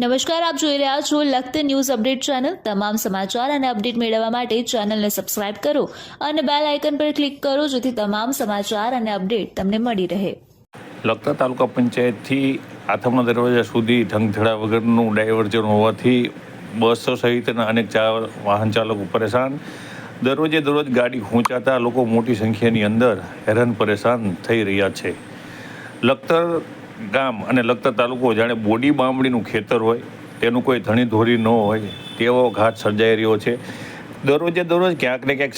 નમસ્કાર, આપ જોઈ રહ્યા છો લખત ન્યૂઝ અપડેટ ચેનલ. તમામ સમાચાર અને અપડેટ મેળવવા માટે ચેનલને સબસ્ક્રાઇબ કરો અને બેલ આઇકન પર ક્લિક કરો જેથી તમામ સમાચાર અને અપડેટ તમને મળી રહે. લખતર તાલુકા પંચાયતથી આથમના દરવાજા સુધી ઢંગધડા વગરનું ડાયવર્જન હોવાથી બસો સહિતના અનેક વાહન ચાલકો પરેશાન. દરરોજે દરરોજ ગાડી ખૂંચાતા લોકો મોટી સંખ્યાની અંદર હેરાન પરેશાન થઈ રહ્યા છે. લખતર ગામ અને લગતા તાલુકો જાણે બોડી બામણીનું ખેતર હોય, તેનું કોઈ ધણી ધોરી ન હોય, તેવો ઘાટ સર્જાઈ રહ્યો છે. દરરોજે દરરોજ ક્યાંક ને ક્યાંક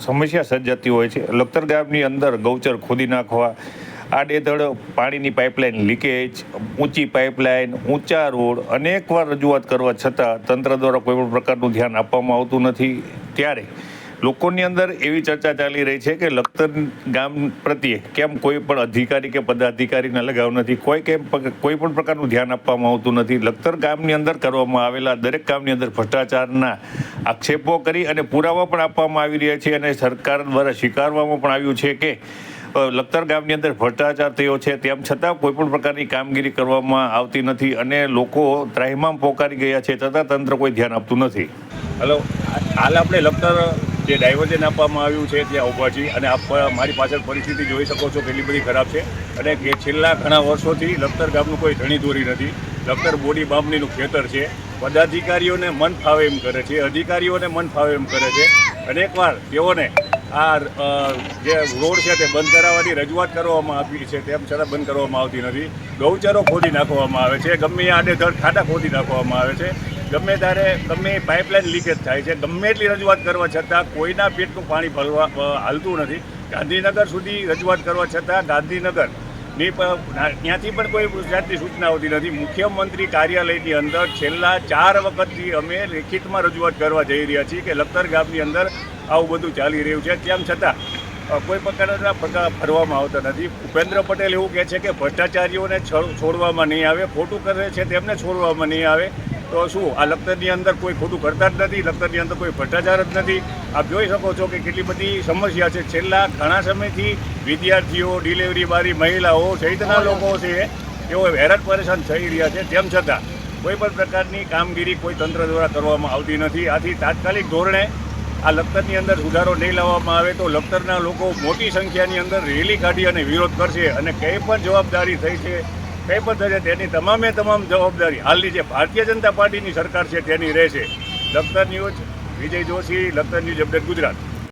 સમસ્યા સર્જાતી હોય છે. લખતર ગામની અંદર ગૌચર ખોદી નાખવા, આડેધડ પાણીની પાઇપલાઇન લીકેજ, ઊંચી પાઇપલાઇન, ઊંચા રોડ, અનેકવાર રજૂઆત કરવા છતાં તંત્ર દ્વારા કોઈપણ પ્રકારનું ધ્યાન આપવામાં આવતું નથી. ત્યારે લોકોની અંદર એવી ચર્ચા ચાલી રહી છે કે લખતર ગામ પ્રત્યે કેમ કોઈ પણ અધિકારી કે પદાધિકારીને લગાવ નથી? કોઈ કેમ કોઈ પણ પ્રકારનું ધ્યાન આપવામાં આવતું નથી. લખતર ગામની અંદર કરવામાં આવેલા દરેક ગામની અંદર ભ્રષ્ટાચારના આક્ષેપો કરી અને પુરાવા પણ આપવામાં આવી રહ્યા છે અને સરકાર દ્વારા સ્વીકારવામાં પણ આવ્યું છે કે લખતર ગામની અંદર ભ્રષ્ટાચાર થયો છે. તેમ છતાં કોઈ પણ પ્રકારની કામગીરી કરવામાં આવતી નથી અને લોકો ત્રાહિમામ પોકારી ગયા છે. છતાં તંત્ર કોઈ ધ્યાન આપતું નથી. હલો હાલ આપણે લખતર જે ડાયવર્ઝન આપવામાં આવ્યું છે ત્યાં ઊભા છીએ અને આપ મારી પાછળ પરિસ્થિતિ જોઈ શકો છો, કેટલી બધી ખરાબ છે. અને કે છેલ્લા ઘણા વર્ષોથી લખતર ગામનું કોઈ ધણી દોરી નથી. લખતર બોડી બામણીનું ખેતર છે. પદાધિકારીઓને મન ફાવે એમ કરે છે. અધિકારીઓને મન ફાવે એમ કરે છે. અનેકવાર તેઓને આ જે રોડ છે તે બંધ કરાવવાની રજૂઆત કરવામાં આવી છે તેમ છતાં બંધ કરવામાં આવતી નથી. ગૌચરો ખોદી નાખવામાં આવે છે. ગમે આડેધડ ખાડા ખોદી નાખવામાં આવે છે. ગમે ત્યારે ગમે પાઇપલાઇન લીકેજ થાય છે, ગમે એટલી રજૂઆત કરવા છતાં કોઈના પેટનું પાણી ભરવા હાલતું નથી. ગાંધીનગર સુધી રજૂઆત કરવા છતાં ગાંધીનગરની ત્યાંથી પણ કોઈ જાતની સૂચના આવતી નથી. મુખ્યમંત્રી કાર્યાલયની અંદર છેલ્લા ચાર વખતથી અમે લેખિતમાં રજૂઆત કરવા જઈ રહ્યા છીએ કે લખતર ગામની અંદર આવું બધું ચાલી રહ્યું છે. તેમ છતાં કોઈ પ્રકારના પગલાં ભરવામાં આવતા નથી. ભૂપેન્દ્ર પટેલ એવું કહે છે કે ભ્રષ્ટાચારીઓને છોડ- છોડવામાં નહીં આવે. ખોટું કરે છે તેમને છોડવામાં નહીં આવે. તો શું આ લખતરની અંદર કોઈ ખોટું કરતા જ નથી લખતરની અંદર કોઈ ભ્રષ્ટાચાર જ નથી. આપ જોઈ શકો છો કે કેટલી બધી સમસ્યા છે. છેલ્લા ઘણા સમયથી વિદ્યાર્થીઓ ડિલિવરી બારી મહિલાઓ સહિતના લોકો છે તેઓ હેરાન પરેશાન થઈ રહ્યા છે. તેમ છતાં કોઈ પણ પ્રકારની કામગીરી કોઈ તંત્ર દ્વારા કરવામાં આવતી નથી. આથી તાત્કાલિક ધોરણે આ લખતરની અંદર સુધારો નહીં લાવવામાં આવે તો લખતરના લોકો મોટી સંખ્યાની અંદર રેલી કાઢી અને વિરોધ કરશે અને કંઈ પણ જવાબદારી થઈ છે કંઈ પણ થશે તેની તમામે તમામ જવાબદારી. હાલની જે ભારતીય જનતા પાર્ટીની સરકાર છે તેની રહેશે. Lakhtar news, Vijay Joshi, Lakhtar news update Gujarat.